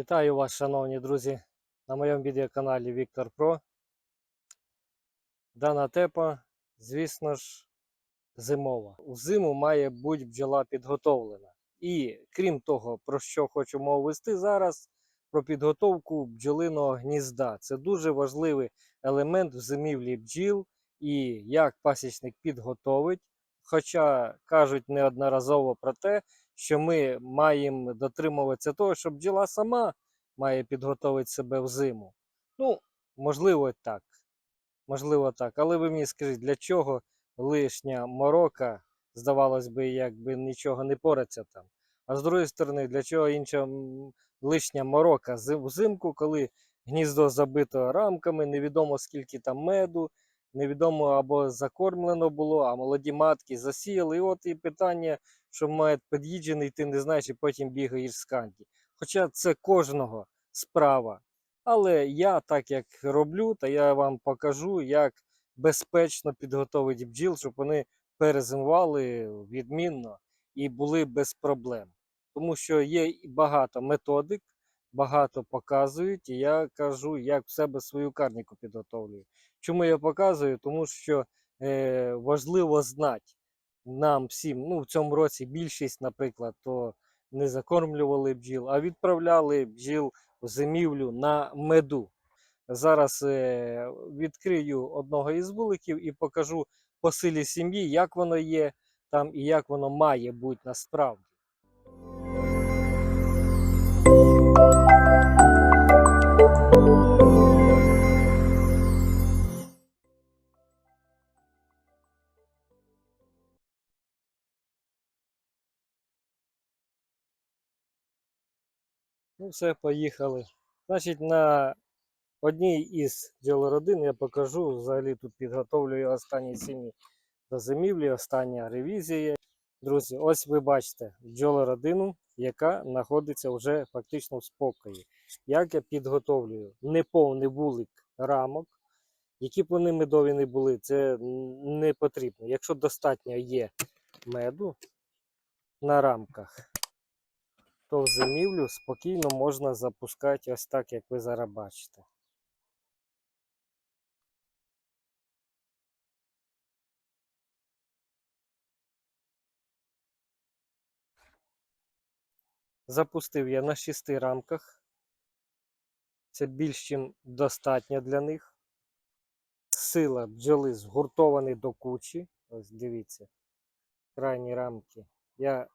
Вітаю вас, шановні друзі, на моєму відеоканалі Віктор Про. Дана тепа, звісно ж, зимова. У зиму має бути бджола підготовлена. І крім того, про що хочу мову вести зараз, про підготовку бджолиного гнізда. Це дуже важливий елемент в зимівлі бджіл і як пасічник підготовить. Хоча кажуть неодноразово про те, що ми маємо дотримуватися того, що бджола сама має підготовити себе в зиму. Ну, можливо, так. Можливо, так. Але ви мені скажіть, для чого лишня морока, здавалось би, якби нічого не пораться там. А з другої сторони, для чого інша лишня морока взимку, коли гніздо забито рамками, невідомо скільки там меду, невідомо або закормлено було, а молоді матки засіяли. І от і питання, що має під'їджений, ти не знаєш, і потім бігаєш з канді. Хоча це кожного справа. Але я так як роблю, то я вам покажу, як безпечно підготовити бджіл, щоб вони перезимували відмінно і були без проблем. Тому що є багато методик, багато показують, і я кажу, як в себе свою карніку підготовлюю. Чому я показую? Тому що е, важливо знати нам всім, ну в цьому році більшість, наприклад, то не закормлювали бджіл, а відправляли бджіл в зимівлю на меду. Зараз е, відкрию одного із вуликів і покажу по силі сім'ї, як воно є там і як воно має бути насправді. Ну, все, поїхали. Значить, на одній із бджолородин я покажу. Взагалі тут підготовлюю останні сім'ї до зимівлі, остання ревізія. Друзі, ось ви бачите бджолородину, яка знаходиться вже фактично в спокої. Як я підготовлюю неповний вулик рамок, які б вони медові не були, це не потрібно. Якщо достатньо є меду на рамках, то в зимівлю спокійно можна запускати ось так, як ви зараз бачите. Запустив я на шести рамках. Це більш ніж достатньо для них. Сила бджоли згуртовані до кучі. Ось дивіться. Крайні рамки. Я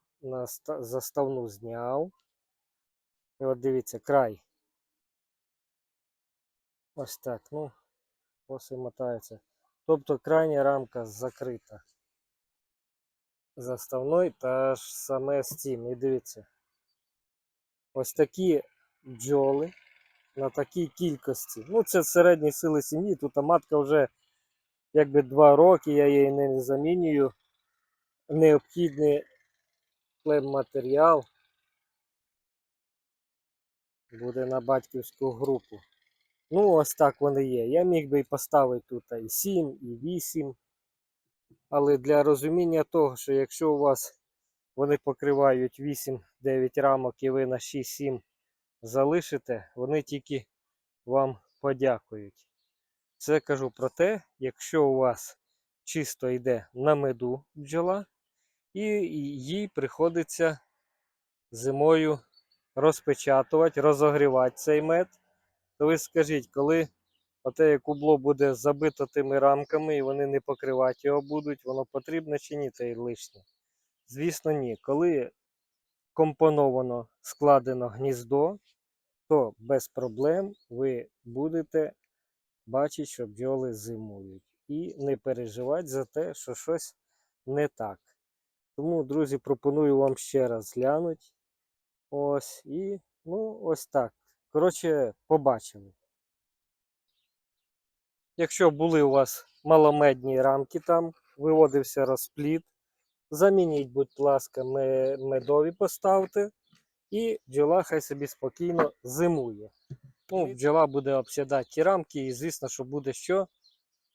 заставну зняв. І от дивіться, край. Ось так. Ну, ось і мотається. Тобто крайня рамка закрита. Заставною та ж саме з цим. І дивіться. Ось такі бджоли на такій кількості. Ну, це середні сили сім'ї. Тут матка вже якби 2 роки, я її не замінюю. Необхідний матеріал буде на батьківську групу. Ну, ось так вони є. Я міг би поставити тут і 7, і 8. Але для розуміння того, що якщо у вас вони покривають 8-9 рамок і ви на 6-7 залишите, вони тільки вам подякують. Це кажу про те, якщо у вас чисто йде на меду бджола, і їй приходиться зимою розпечатувати, розогрівати цей мед, то ви скажіть, коли оте кубло буде забито тими рамками і вони не покривати його будуть, воно потрібно чи ні, те й лишнє? Звісно, ні. Коли компоновано складено гніздо, то без проблем ви будете бачити, що бджоли зимують. І не переживати за те, що щось не так. Тому, друзі, пропоную вам ще раз глянути. Ось і ну, ось так. Коротше, побачили. Якщо були у вас маломедні рамки там, виводився розпліт, замініть, будь ласка, медові поставте, і бджола хай собі спокійно зимує. Ну, бджола буде обсідати ті рамки, і звісно, що буде що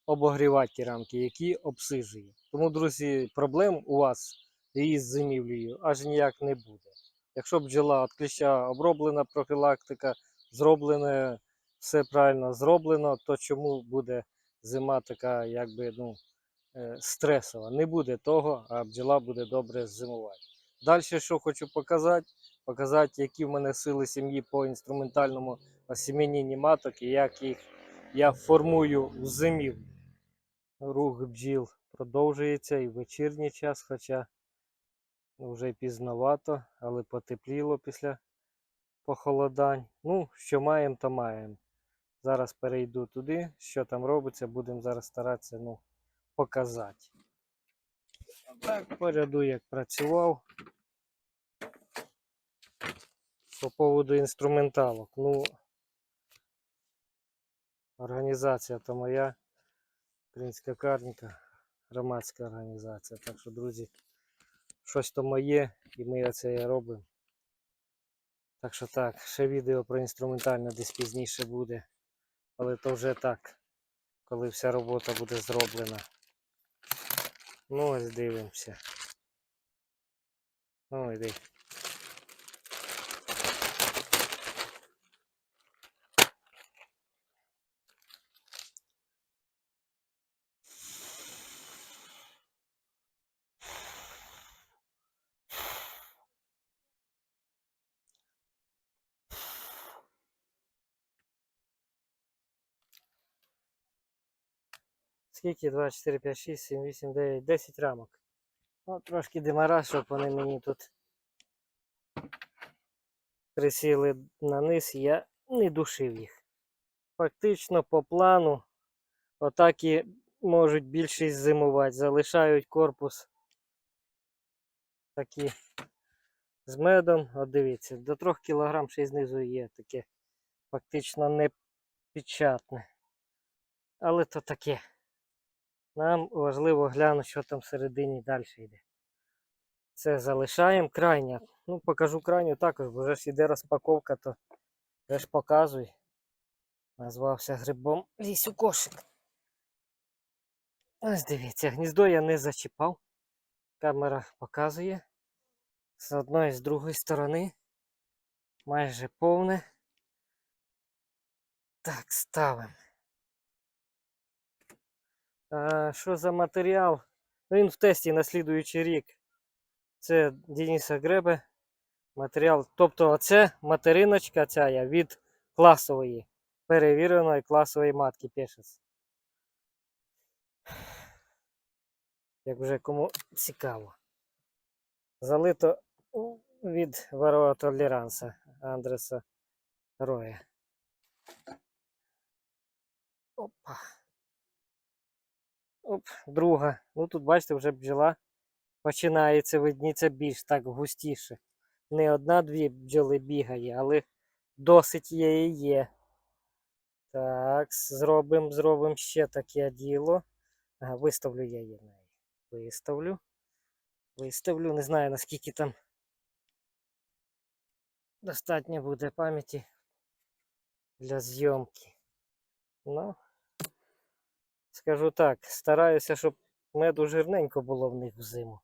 обогрівати ті рамки, які обсижує. Тому, друзі, проблем у вас із зимівлею аж ніяк не буде. Якщо бджола від кліща оброблена профілактика, зроблене все правильно зроблено, то чому буде зима така, якби ну, е, стресова? Не буде того, а бджола буде добре зимувати. Далі, що хочу показати, показати, які в мене сили сім'ї по інструментальному осім'янінні маток і як їх я формую в зимі. Рух бджіл продовжується і в вечірній час, хоча вже пізновато, але потепліло після похолодань. Ну, що маємо, то маємо. Зараз перейду туди, що там робиться, будемо зараз старатися ну, показати. Так, по ряду як працював. По поводу інструменталок. Ну, організація то моя, Українська карніка, громадська організація. Так що, друзі, щось то моє, і ми це робимо. Так що так, ще відео про інструментальне десь пізніше буде. Але то вже так, коли вся робота буде зроблена. Ну, ось дивимося. Ну, іди. Скільки? 2, 4, 5, 6, 7, 8, 9, 10 рамок. Ну, трошки димара, щоб вони мені тут присіли на низ, я не душив їх. Фактично по плану отак і можуть більшість зимувати. Залишають корпус такі з медом. От дивіться, до 3 кг ще знизу є таке фактично не печатне. Але то таке. Нам важливо глянути, що там всередині далі йде. Це залишаємо крайня. Ну, покажу крайню також, бо вже ж іде розпаковка, то вже ж показуй. Назвався грибом лізь у кошик. Ось дивіться, гніздо я не зачіпав. Камера показує. З одної з другої сторони. Майже повне. Так, ставимо. А, що за матеріал? Ну, він в тесті на слідуючий рік. Це Дениса Гребе матеріал. Тобто оце материночка ця я від класової, перевіреної класової матки Пешес. Як вже кому цікаво. Залито від Варова Толеранса Андреса Роя. Опа. Оп, друга. Ну тут, бачите, вже бджола починається видніться більш так густіше. Не одна-дві бджоли бігає, але досить і є. Так, зробимо зробимо ще таке діло. Ага, виставлю я її. Виставлю. Виставлю. Не знаю наскільки там достатньо буде пам'яті для зйомки. Ну, скажу так, стараюся, щоб меду жирненько було в них взиму.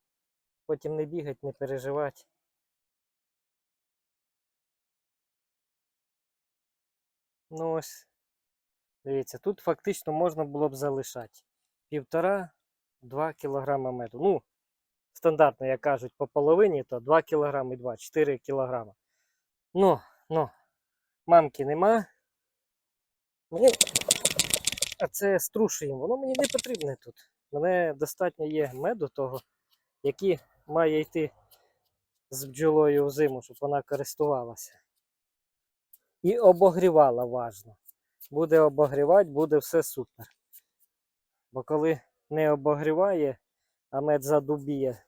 Потім не бігати, не переживати. Ну ось, дивіться, тут фактично можна було б залишати півтора-два кілограма меду. Ну, стандартно, як кажуть, по половині, то 2 кілограми і 2, 4 кілограма. Ну, ну, мамки нема. Ну, а це струшуємо. Воно мені не потрібне тут. Мене достатньо є меду того, який має йти з бджолою в зиму, щоб вона користувалася. І обогрівала важно. Буде обогрівати, буде все супер. Бо коли не обогріває, а мед задубіє,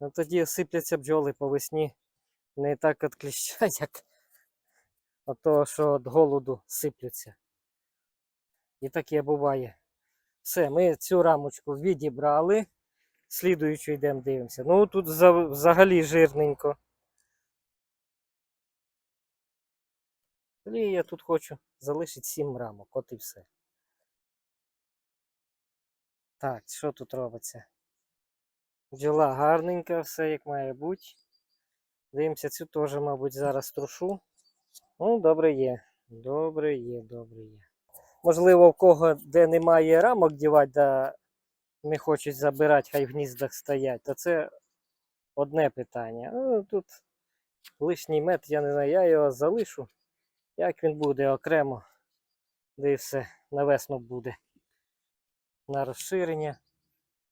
ну тоді сипляться бджоли по весні не так від кліща, як від того, що від голоду сипляться. І таке буває. Все, ми цю рамочку відібрали. Слідуючу йдемо дивимося. Ну тут взагалі жирненько. І я тут хочу залишити 7 рамок, от і все. Так, що тут робиться? Бджола гарненька, все як має бути. Дивимося, цю теж, мабуть, зараз трушу. Ну, добре є. Добре є, добре є. Можливо, в кого де немає рамок дівати, да не хочуть забирати, хай в гніздах стоять, то це одне питання. Ну, тут лишній мед, я не знаю, я його залишу. Як він буде окремо, де все на весну буде. На розширення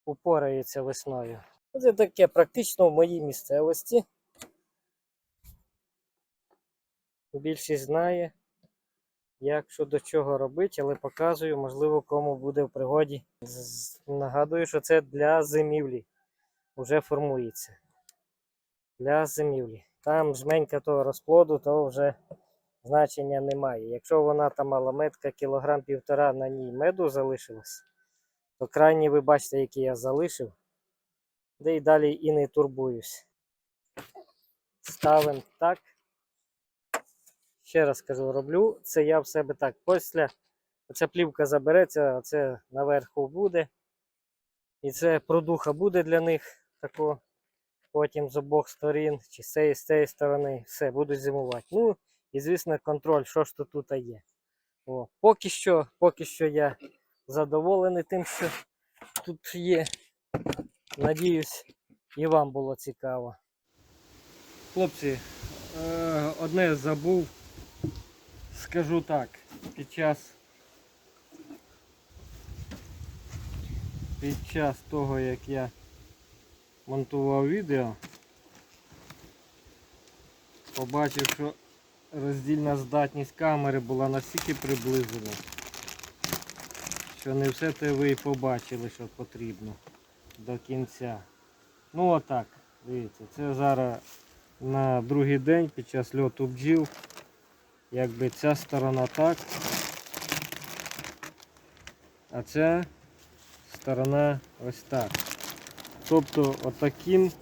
упорається весною. Це таке практично в моїй місцевості. Більшість знає, як що до чого робити, але показую, можливо, кому буде в пригоді. Нагадую, що це для зимівлі. Вже формується. Для зимівлі. Там жменька того розплоду, то вже значення немає. Якщо вона там мала метка, кілограм півтора на ній меду залишилось, то крайні ви бачите, який я залишив. Де й далі і не турбуюсь. Ставимо так. Ще раз кажу, роблю. Це я в себе так. Після ця плівка забереться, це наверху буде. І це продуха буде для них тако. Потім з обох сторін, чи з цієї, з цієї сторони, все, будуть зимувати. Ну, і звісно, контроль, що ж то тут є. О, поки що, поки що я задоволений тим, що тут є. Надіюсь, і вам було цікаво. Хлопці, е, одне забув. Скажу так, під час під час того, як я монтував відео, побачив, що роздільна здатність камери була настільки приближена, що не все те ви і побачили, що потрібно до кінця. Ну отак, дивіться, це зараз на другий день під час льоту бджіл. Якби ця сторона так, а ця сторона ось так. Тобто отаким,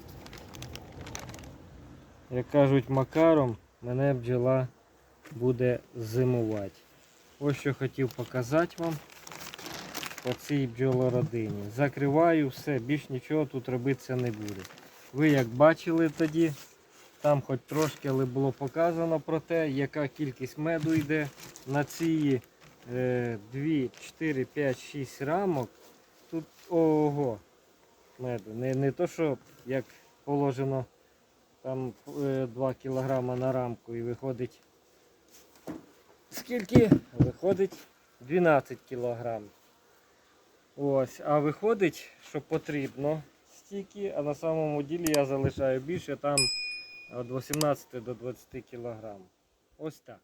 як кажуть, макаром мене бджола буде зимувати. Ось що хотів показати вам по цій бджолородині. Закриваю все, більш нічого тут робитися не буде. Ви як бачили тоді, там хоч трошки, але було показано про те, яка кількість меду йде на ці е, 2, 4, 5, 6 рамок. Тут ого меду. Не, не то, що як положено там е, 2 кг на рамку і виходить. Скільки? Виходить 12 кг. Ось, а виходить, що потрібно стільки, а на самому ділі я залишаю більше там від 18 до 20 кг. Ось так.